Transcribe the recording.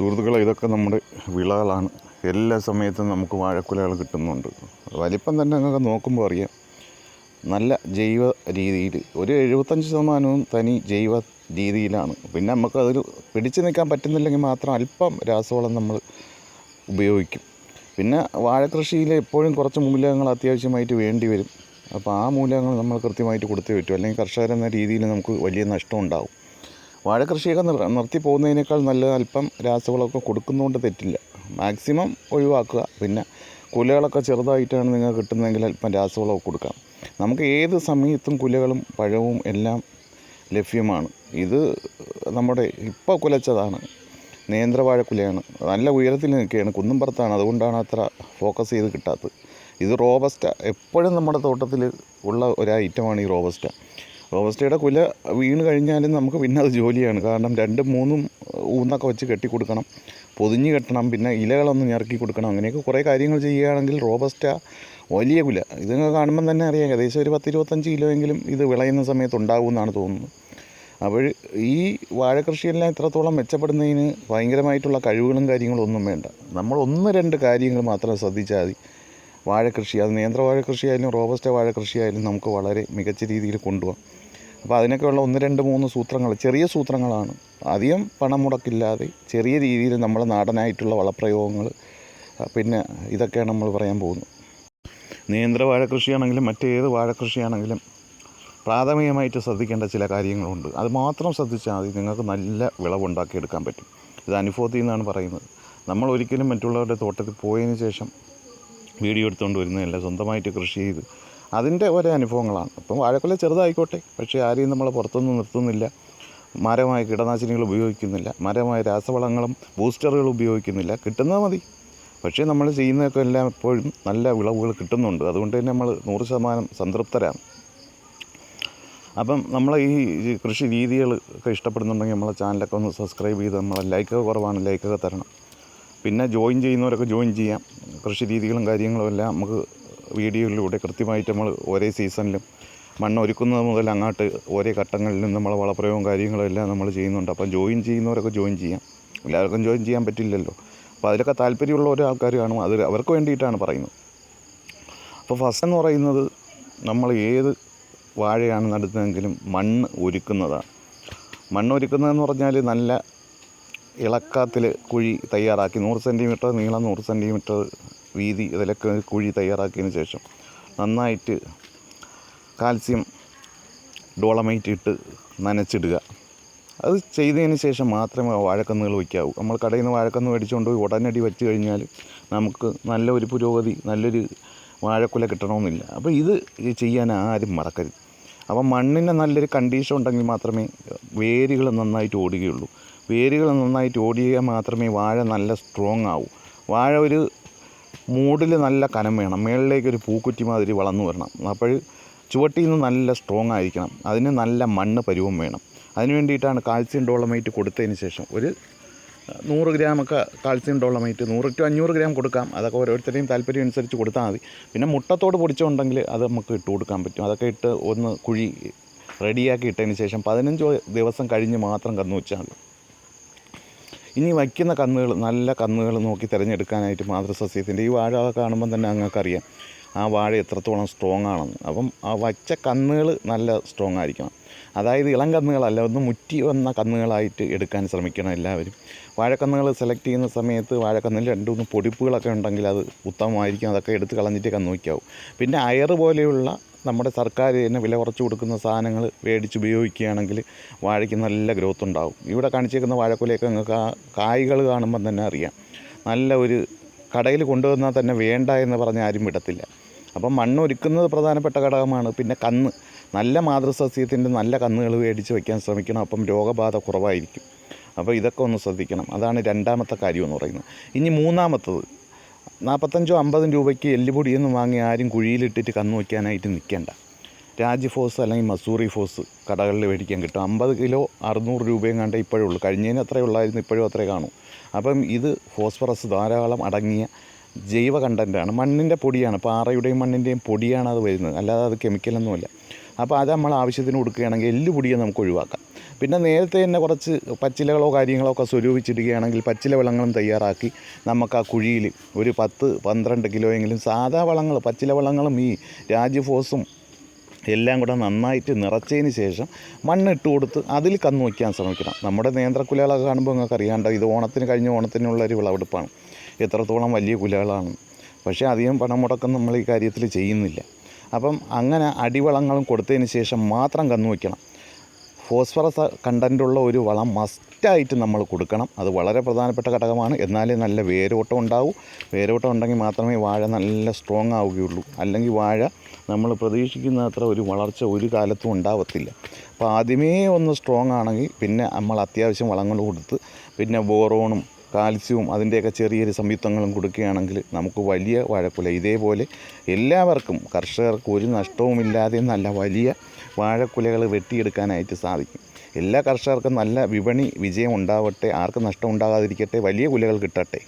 സുഹൃത്തുക്കളെ ഇതൊക്കെ നമ്മുടെ വിളകളാണ്. എല്ലാ സമയത്തും നമുക്ക് വാഴക്കുലകൾ കിട്ടുന്നുണ്ട്. വലിപ്പം തന്നെ നിങ്ങൾക്ക് നോക്കുമ്പോൾ അറിയാം. നല്ല ജൈവ രീതിയിൽ ഒരു എഴുപത്തഞ്ച് ശതമാനവും തനി ജൈവ രീതിയിലാണ്. പിന്നെ നമുക്ക് നമുക്കതിൽ പിടിച്ചു നിൽക്കാൻ പറ്റുന്നില്ലെങ്കിൽ മാത്രം അല്പം രാസവളം നമ്മൾ ഉപയോഗിക്കും. പിന്നെ വാഴക്കൃഷിയിൽ എപ്പോഴും കുറച്ച് മൂലകങ്ങൾ അത്യാവശ്യമായിട്ട് വേണ്ടി വരും. അപ്പോൾ ആ മൂലകങ്ങൾ നമ്മൾ കൃത്യമായിട്ട് കൊടുത്തേ പറ്റൂ. അല്ലെങ്കിൽ കർഷകരെന്ന രീതിയിൽ നമുക്ക് വലിയ നഷ്ടം ഉണ്ടാവും. വാഴക്കൃഷിയൊക്കെ നിർ നിർത്തി പോകുന്നതിനേക്കാൾ നല്ല അല്പം രാസവളമൊക്കെ കൊടുക്കുന്നതുകൊണ്ട് തെറ്റില്ല. മാക്സിമം ഒഴിവാക്കുക. പിന്നെ കുലകളൊക്കെ ചെറുതായിട്ടാണ് നിങ്ങൾക്ക് കിട്ടുന്നതെങ്കിൽ അല്പം രാസവളമൊക്കെ കൊടുക്കാം. നമുക്ക് ഏത് സമയത്തും കുലകളും പഴവും എല്ലാം ലഭ്യമാണ്. ഇത് നമ്മുടെ ഇപ്പോൾ കുലച്ചതാണ്. നേന്ത്രവാഴ കുലയാണ്. നല്ല ഉയരത്തിൽ നിൽക്കുകയാണ്. കുന്നുംപുറത്താണ് അതുകൊണ്ടാണ് അത്ര ഫോക്കസ് ചെയ്ത് കിട്ടാത്തത്. ഇത് റോബസ്റ്റ എപ്പോഴും നമ്മുടെ തോട്ടത്തിൽ ഉള്ള ഒരു ഐറ്റമാണ് ഈ റോബസ്റ്റ റോബസ്റ്റയുടെ കുല വീണ് കഴിഞ്ഞാലും നമുക്ക് പിന്നെ അത് ജോലിയാണ്. കാരണം രണ്ടും മൂന്നും ഊന്നൊക്കെ വെച്ച് കെട്ടി കൊടുക്കണം. പൊതിഞ്ഞ് കെട്ടണം. പിന്നെ ഇലകളൊന്നും ഞെറുക്കി കൊടുക്കണം. അങ്ങനെയൊക്കെ കുറേ കാര്യങ്ങൾ ചെയ്യുകയാണെങ്കിൽ റോബസ്റ്റ വലിയ കുല. ഇതൊക്കെ കാണുമ്പം തന്നെ അറിയാം. ഏകദേശം ഒരു പത്തിരുപത്തഞ്ച് കിലോ കിലോയെങ്കിലും ഇത് വിളയുന്ന സമയത്ത് ഉണ്ടാകുമെന്നാണ് തോന്നുന്നത്. അപ്പോൾ ഈ വാഴക്കൃഷിയെല്ലാം ഇത്രത്തോളം മെച്ചപ്പെടുന്നതിന് ഭയങ്കരമായിട്ടുള്ള കഴിവുകളും കാര്യങ്ങളും ഒന്നും വേണ്ട. നമ്മൾ ഒന്ന് രണ്ട് കാര്യങ്ങൾ മാത്രം ശ്രദ്ധിച്ചാൽ മതി. വാഴക്കൃഷി അത് നേന്ത്രവാഴ കൃഷിയായാലും റോബസ്റ്റ വാഴ കൃഷിയായാലും നമുക്ക് വളരെ മികച്ച രീതിയിൽ കൊണ്ടുപോകാം. അപ്പോൾ അതിനൊക്കെയുള്ള ഒന്ന് രണ്ട് മൂന്ന് സൂത്രങ്ങൾ ചെറിയ സൂത്രങ്ങളാണ്. അധികം പണം മുടക്കില്ലാതെ ചെറിയ രീതിയിൽ നമ്മുടെ നാടനായിട്ടുള്ള വളപ്രയോഗങ്ങൾ പിന്നെ ഇതൊക്കെയാണ് നമ്മൾ പറയാൻ പോകുന്നത്. നിയന്ത്ര കൃഷിയാണെങ്കിലും മറ്റേത് വാഴ കൃഷിയാണെങ്കിലും പ്രാഥമികമായിട്ട് ശ്രദ്ധിക്കേണ്ട ചില കാര്യങ്ങളുണ്ട്. അത് മാത്രം ശ്രദ്ധിച്ചാൽ മതി. നിങ്ങൾക്ക് നല്ല വിളവുണ്ടാക്കിയെടുക്കാൻ പറ്റും. ഇത് അനുഭവത്തിൽ നിന്നാണ് പറയുന്നത്. നമ്മൾ ഒരിക്കലും മറ്റുള്ളവരുടെ തോട്ടത്തിൽ പോയതിന് ശേഷം വീഡിയോ എടുത്തുകൊണ്ട് വരുന്നതല്ല. സ്വന്തമായിട്ട് കൃഷി ചെയ്ത് അതിന്റെ ഓരോ അനുഭവങ്ങളാണ്. ഇപ്പം വാഴക്കൊല ചെറുതായിക്കോട്ടെ പക്ഷേ ആരെയും നമ്മൾ പുറത്തൊന്നും നിർത്തുന്നില്ല. മരമായ കീടനാശിനികൾ ഉപയോഗിക്കുന്നില്ല. മരമായ രാസവളങ്ങളും ബൂസ്റ്ററുകൾ ഉപയോഗിക്കുന്നില്ല. കിട്ടുന്നത് മതി. പക്ഷേ നമ്മൾ ചെയ്യുന്നതൊക്കെ എല്ലാം എപ്പോഴും നല്ല വിളവുകൾ കിട്ടുന്നുണ്ട്. അതുകൊണ്ട് തന്നെ നമ്മൾ നൂറ് ശതമാനം സംതൃപ്തരാണ്. അപ്പം നമ്മൾ ഈ കൃഷി രീതികൾ ഒക്കെ ഇഷ്ടപ്പെടുന്നുണ്ടെങ്കിൽ നമ്മളെ ചാനലൊക്കെ ഒന്ന് സബ്സ്ക്രൈബ് ചെയ്ത് നമ്മളെ ലൈക്കൊക്കെ കുറവാണ് ലൈക്കൊക്കെ തരണം. പിന്നെ ജോയിൻ ചെയ്യുന്നവരൊക്കെ ജോയിൻ ചെയ്യാം. കൃഷി രീതികളും കാര്യങ്ങളും എല്ലാം നമുക്ക് വീഡിയോയിലൂടെ കൃത്യമായിട്ട് നമ്മൾ ഒരേ സീസണിലും മണ്ണ് ഒരുക്കുന്നത് മുതൽ അങ്ങോട്ട് ഓരോ ഘട്ടങ്ങളിലും നമ്മളെ വളപ്രയോഗവും കാര്യങ്ങളും എല്ലാം നമ്മൾ ചെയ്യുന്നുണ്ട്. അപ്പം ജോയിൻ ചെയ്യുന്നവരൊക്കെ ജോയിൻ ചെയ്യാം. എല്ലാവർക്കും ജോയിൻ ചെയ്യാൻ പറ്റില്ലല്ലോ. അപ്പോൾ അതിലൊക്കെ താല്പര്യമുള്ള ഓരോ ആൾക്കാർ കാണും. അത് അവർക്ക് വേണ്ടിയിട്ടാണ് പറയുന്നത്. അപ്പോൾ ഫസ്റ്റ് എന്ന് പറയുന്നത് നമ്മൾ ഏത് വാഴയാണ് നടുന്നതെങ്കിലും മണ്ണ് ഒരുക്കുന്നതാണ്. മണ്ണ് ഒരുക്കുന്നതെന്ന് പറഞ്ഞാൽ നല്ല ഇളക്കത്തിൽ കുഴി തയ്യാറാക്കി നൂറ് സെന്റിമീറ്റർ നീളം നൂറ് സെന്റിമീറ്റർ വീതി ഇതിലൊക്കെ കുഴി തയ്യാറാക്കിയതിന് ശേഷം നന്നായിട്ട് കാൽസ്യം ഡോളമൈറ്റ് ഇട്ട് നനച്ചിടുക. അത് ചെയ്തതിന് ശേഷം മാത്രമേ വാഴക്കന്നുകൾ വയ്ക്കാവൂ. നമ്മൾ കടയിൽ നിന്ന് വാഴക്കന്ന് മേടിച്ചുകൊണ്ട് പോയി ഉടനടി വെച്ച് കഴിഞ്ഞാൽ നമുക്ക് നല്ല ഒരു പുരോഗതി നല്ലൊരു വാഴക്കുല കിട്ടണമെന്നില്ല. അപ്പോൾ ഇത് ചെയ്യാൻ ആരും മറക്കരുത്. അപ്പം മണ്ണിന് നല്ലൊരു കണ്ടീഷൻ ഉണ്ടെങ്കിൽ മാത്രമേ വേരുകൾ നന്നായിട്ട് ഓടുകയുള്ളൂ. വേരുകൾ നന്നായിട്ട് ഓടിയാൽ മാത്രമേ വാഴ നല്ല സ്ട്രോങ് ആവൂ. വാഴ ഒരു മൂടിൽ നല്ല കനം വേണം. മേളിലേക്ക് ഒരു പൂക്കുറ്റി മാതിരി വളർന്നു വരണം. അപ്പോൾ ചുവട്ടിൽ നിന്ന് നല്ല സ്ട്രോങ് ആയിരിക്കണം. അതിന് നല്ല മണ്ണ് പരുവം വേണം. അതിന് വേണ്ടിയിട്ടാണ് കാൽസ്യം ഡോളമൈറ്റ് കൊടുത്തതിന് ശേഷം ഒരു നൂറ് ഗ്രാമൊക്കെ കാൽസ്യം ഡോളമൈറ്റ് നൂറ് ടു അഞ്ഞൂറ് ഗ്രാം കൊടുക്കാം. അതൊക്കെ ഓരോരുത്തരുടെയും താല്പര്യം അനുസരിച്ച് കൊടുത്താൽ മതി. പിന്നെ മുട്ടത്തോട് പൊടിച്ചുണ്ടെങ്കിൽ അത് നമുക്ക് ഇട്ട് കൊടുക്കാൻ പറ്റും. അതൊക്കെ ഇട്ട് ഒന്ന് കുഴി റെഡിയാക്കി ഇട്ടതിന് ശേഷം പതിനഞ്ച് ദിവസം കഴിഞ്ഞ് മാത്രം കന്നു വെച്ചാൽ മതി. ഇനി വയ്ക്കുന്ന കന്നുകൾ നല്ല കന്നുകൾ നോക്കി തിരഞ്ഞെടുക്കാനായിട്ട് മാതൃസസ്യത്തിന്റെ ഈ വാഴ കാണുമ്പം തന്നെ അങ്ങൾക്കറിയാം ആ വാഴ എത്രത്തോളം സ്ട്രോങ് ആണെന്ന്. അപ്പം ആ വച്ച കന്നുകൾ നല്ല സ്ട്രോങ് ആയിരിക്കണം. അതായത് ഇളം കന്നുകളല്ല ഒന്ന് മുറ്റി വന്ന കന്നുകളായിട്ട് എടുക്കാൻ ശ്രമിക്കണം എല്ലാവരും. വാഴക്കന്നുകൾ സെലക്ട് ചെയ്യുന്ന സമയത്ത് വാഴക്കന്നിൽ രണ്ട് മൂന്ന് പൊടിപ്പുകളൊക്കെ ഉണ്ടെങ്കിൽ അത് ഉത്തമമായിരിക്കും. അതൊക്കെ എടുത്ത് കളഞ്ഞിട്ട് കന്ന് വയ്ക്കാവൂ പിന്നെ അയർ പോലെയുള്ള നമ്മുടെ സർക്കാർ തന്നെ വില കുറച്ച് കൊടുക്കുന്ന സാധനങ്ങൾ മേടിച്ച് ഉപയോഗിക്കുകയാണെങ്കിൽ വാഴയ്ക്ക് നല്ല ഗ്രോത്ത് ഉണ്ടാകും ഇവിടെ കാണിച്ചേക്കുന്ന വാഴക്കുലയൊക്കെ നിങ്ങൾക്ക് ആ കായ്കൾ കാണുമ്പം തന്നെ അറിയാം. നല്ല ഒരു കടയിൽ കൊണ്ടുവന്നാൽ തന്നെ വേണ്ട എന്ന് പറഞ്ഞ് ആരും വിടത്തില്ല. അപ്പം മണ്ണൊരുക്കുന്നത് പ്രധാനപ്പെട്ട ഘടകമാണ്. പിന്നെ കന്ന് നല്ല മാതൃസസ്യത്തിന്റെ നല്ല കന്നുകൾ മേടിച്ച് വയ്ക്കാൻ ശ്രമിക്കണം. അപ്പം രോഗബാധ കുറവായിരിക്കും. അപ്പോൾ ഇതൊക്കെ ഒന്ന് ശ്രദ്ധിക്കണം. അതാണ് രണ്ടാമത്തെ കാര്യം എന്ന് പറയുന്നത്. ഇനി മൂന്നാമത്തത്. നാൽപ്പത്തഞ്ചോ അമ്പതും രൂപയ്ക്ക് എല്ലുപൊടിയൊന്നും വാങ്ങി ആരും കുഴിയിലിട്ടിട്ട് കന്നു വയ്ക്കാനായിട്ട് നിൽക്കേണ്ട. രാജ്ഫോസ് അല്ലെങ്കിൽ മസൂറി ഫോസ് കടകളിൽ മേടിക്കാൻ കിട്ടും. അമ്പത് കിലോ അറുന്നൂറ് രൂപയും കണ്ടേ ഇപ്പോഴേ ഉള്ളൂ. കഴിഞ്ഞതിന് അത്രേ ഉള്ളായിരുന്നു ഇപ്പോഴും അത്രേ കാണൂ. അപ്പം ഇത് ഫോസ്ഫറസ് ധാരാളം അടങ്ങിയ ജൈവ കണ്ടന്റാണ് മണ്ണിന്റെ പൊടിയാണ് പാറയുടെയും മണ്ണിന്റെയും പൊടിയാണ് അത് വരുന്നത്. അല്ലാതെ അത് കെമിക്കലൊന്നുമല്ല അപ്പോൾ അത് നമ്മൾ ആവശ്യത്തിന് കൊടുക്കുകയാണെങ്കിൽ എല്ല് പൊടിയെ നമുക്ക് ഒഴിവാക്കാം. പിന്നെ നേരത്തെ തന്നെ കുറച്ച് പച്ചിലകളോ കാര്യങ്ങളോ ഒക്കെ സ്വരൂപിച്ചിടുകയാണെങ്കിൽ പച്ചില വളങ്ങളും തയ്യാറാക്കി നമുക്ക് ആ കുഴിയിൽ ഒരു പത്ത് പന്ത്രണ്ട് കിലോയെങ്കിലും സാധാ വളങ്ങൾ പച്ചില വളങ്ങളും ഈ രാജ്യഫോസും എല്ലാം കൂടെ നന്നായിട്ട് നിറച്ചതിന് ശേഷം മണ്ണിട്ട് കൊടുത്ത് അതിൽ കന്നു വയ്ക്കാൻ ശ്രമിക്കണം. നമ്മുടെ നേന്ത്രക്കുലകളൊക്കെ കാണുമ്പോൾ നിങ്ങൾക്ക് അറിയാണ്ട് ഇത് ഓണത്തിന് കഴിഞ്ഞ ഓണത്തിനുള്ള ഒരു വിളവെടുപ്പാണ്. എത്രത്തോളം വലിയ കുലകളാണ്. പക്ഷേ അധികം പണം മുടക്കം നമ്മൾ ഈ കാര്യത്തിൽ ചെയ്യുന്നില്ല. അപ്പം അങ്ങനെ അടിവളങ്ങളും കൊടുത്തതിന് ശേഷം മാത്രം കന്നു വയ്ക്കണം. ഫോസ്ഫറസ് കണ്ടന്റുള്ള ഒരു വളം മസ്റ്റായിട്ട് നമ്മൾ കൊടുക്കണം. അത് വളരെ പ്രധാനപ്പെട്ട ഘടകമാണ്. എന്നാലേ നല്ല വേരോട്ടം ഉണ്ടാവൂ. വേരോട്ടം ഉണ്ടെങ്കിൽ മാത്രമേ വാഴ നല്ല സ്ട്രോങ് ആവുകയുള്ളൂ. അല്ലെങ്കിൽ വാഴ നമ്മൾ പ്രതീക്ഷിക്കുന്ന അത്ര ഒരു വളർച്ച ഒരു കാലത്തും ഉണ്ടാവത്തില്ല. അപ്പോൾ ആദ്യമേ ഒന്ന് സ്ട്രോങ് ആണെങ്കിൽ പിന്നെ നമ്മൾ അത്യാവശ്യം വളങ്ങൾ കൊടുത്ത് പിന്നെ ബോറോണും കാൽസ്യവും അതിന്റെയൊക്കെ ചെറിയൊരു സംയുക്തങ്ങളും കൊടുക്കുകയാണെങ്കിൽ നമുക്ക് വലിയ വാഴക്കുല. ഇതേപോലെ എല്ലാവർക്കും കർഷകർക്ക് ഒരു നഷ്ടവുമില്ലാതെ നല്ല വലിയ വാഴക്കുലകൾ വെട്ടിയെടുക്കാനായിട്ട് സാധിക്കും. എല്ലാ കർഷകർക്കും നല്ല വിപണി വിജയം ഉണ്ടാവട്ടെ. ആർക്കും നഷ്ടം ഉണ്ടാകാതിരിക്കട്ടെ. വലിയ കുലകൾ കിട്ടട്ടെ.